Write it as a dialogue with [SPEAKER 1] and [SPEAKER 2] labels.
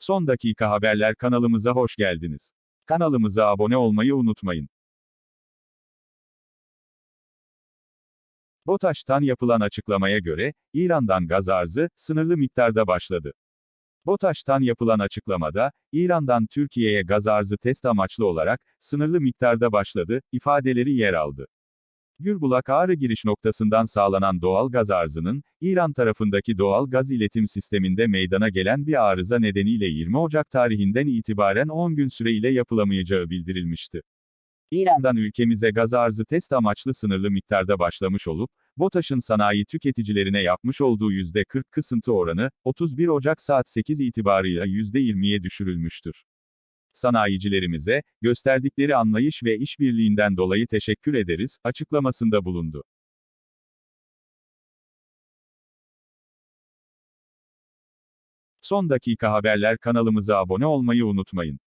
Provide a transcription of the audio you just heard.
[SPEAKER 1] Son dakika haberler kanalımıza hoş geldiniz. Kanalımıza abone olmayı unutmayın. BOTAŞ'tan yapılan açıklamaya göre, İran'dan gaz arzı, sınırlı miktarda başladı. BOTAŞ'tan yapılan açıklamada, İran'dan Türkiye'ye gaz arzı test amaçlı olarak, sınırlı miktarda başladı, ifadeleri yer aldı. Gürbulak Ağrı giriş noktasından sağlanan doğal gaz arzının, İran tarafındaki doğal gaz iletim sisteminde meydana gelen bir arıza nedeniyle 20 Ocak tarihinden itibaren 10 gün süreyle yapılamayacağı bildirilmişti. İran'dan ülkemize gaz arzı test amaçlı sınırlı miktarda başlamış olup, BOTAŞ'ın sanayi tüketicilerine yapmış olduğu %40 kısıntı oranı, 31 Ocak saat 8 itibarıyla %20'ye düşürülmüştür. Sanayicilerimize, gösterdikleri anlayış ve işbirliğinden dolayı teşekkür ederiz, açıklamasında bulundu. Son dakika haberler kanalımıza abone olmayı unutmayın.